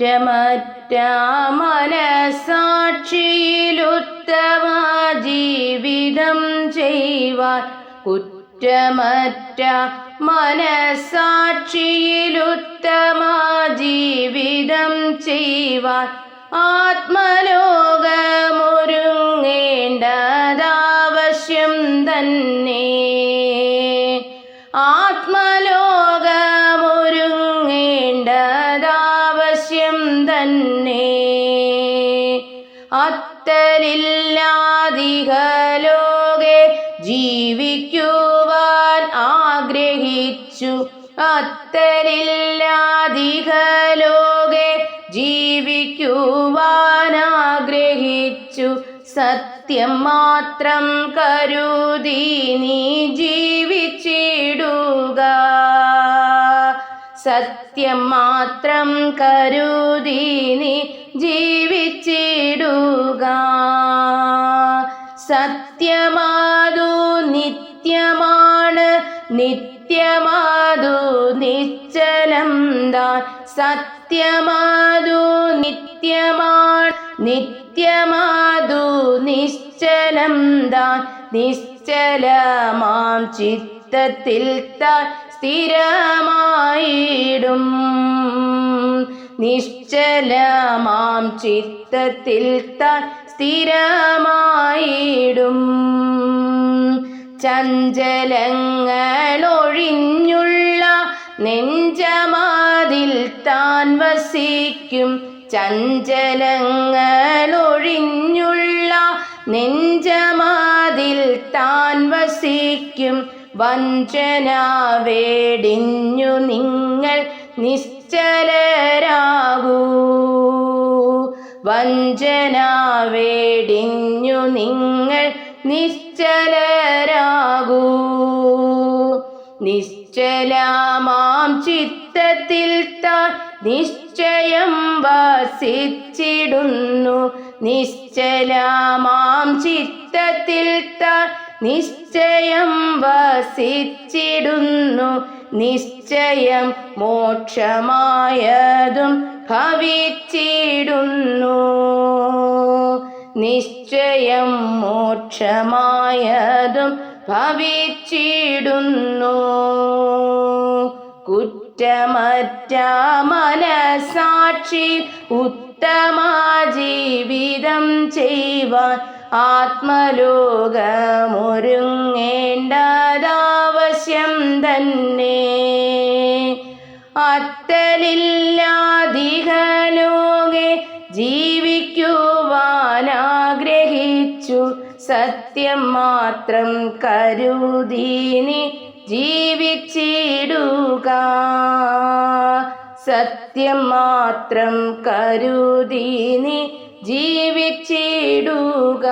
കുറ്റമറ്റ മനസാക്ഷിയിലുത്തമ ജീവിതം ചെയ്യുവാൻ കുറ്റമറ്റ മനസാക്ഷിയിലുത്തമ ജീവിതം ചെയ്യുവാൻ ആത്മലോകമൊരുങ്ങേണ്ടതാവശ്യം തന്നെ. തന്നെ. അത്തലില്ലാതികലോകെ ജീവിക്കുവാൻ ആഗ്രഹിച്ചു. അത്തലില്ലാതികലോകെ ജീവിക്കുവാൻ ആഗ്രഹിച്ചു. സത്യം മാത്രം കരുതി നീ ജീവിച്ചിടുക. സത്യം മാത്രം കരുതീനി ജീവിച്ചിടുക. സത്യമാതു നിത്യമാണ് നിത്യമാതു നിശ്ചലം താൻ. സത്യമാതു നിത്യമാണ് നിത്യമാതു നിശ്ചലം താൻ. നിശ്ചലമാം ചിത്തത്തിൽ താൻ സ്ഥിരമായിടും നിശ്ചലമാം ചിത്തത്തിൽ ത സ്ഥിരമായിടും. ചഞ്ചലങ്ങളൊഴിഞ്ഞുള്ള നെഞ്ചമാതിൽ താൻ വസിക്കും. ചഞ്ചലങ്ങളൊഴിഞ്ഞുള്ള നെഞ്ചമാതിൽ താൻ വസിക്കും. വഞ്ചന വേടിഞ്ഞു നിങ്ങൾ നിശ്ചലരാകൂ. വഞ്ചന വേടിഞ്ഞു നിങ്ങൾ നിശ്ചലരാകൂ. നിശ്ചലമാം ചിത്തത്തിൽ താൻ നിശ്ചയം വസിച്ചിടുന്നു. നിശ്ചലമാം ചിത്തത്തിൽ താൻ നിശ്ചയം വസിച്ചിടുന്നു. നിശ്ചയം മോക്ഷമായതും ഭവിച്ചിടുന്നു. നിശ്ചയം മോക്ഷമായതും ഭവിച്ചിടുന്നു. കുറ്റമറ്റ മനസാക്ഷി ഉത്തമ ജീവിതം ചെയ്യുവാൻ ആത്മലോകമൊരുങ്ങേണ്ടതാവശ്യം തന്നെ. അത്തലില്ലാധികലോകെ ജീവിക്കുവാനാഗ്രഹിച്ചു. സത്യം മാത്രം കരുതീനി ജീവിച്ചിടുക. സത്യം മാത്രം കരുതീനി ജീവിച്ചിടുക.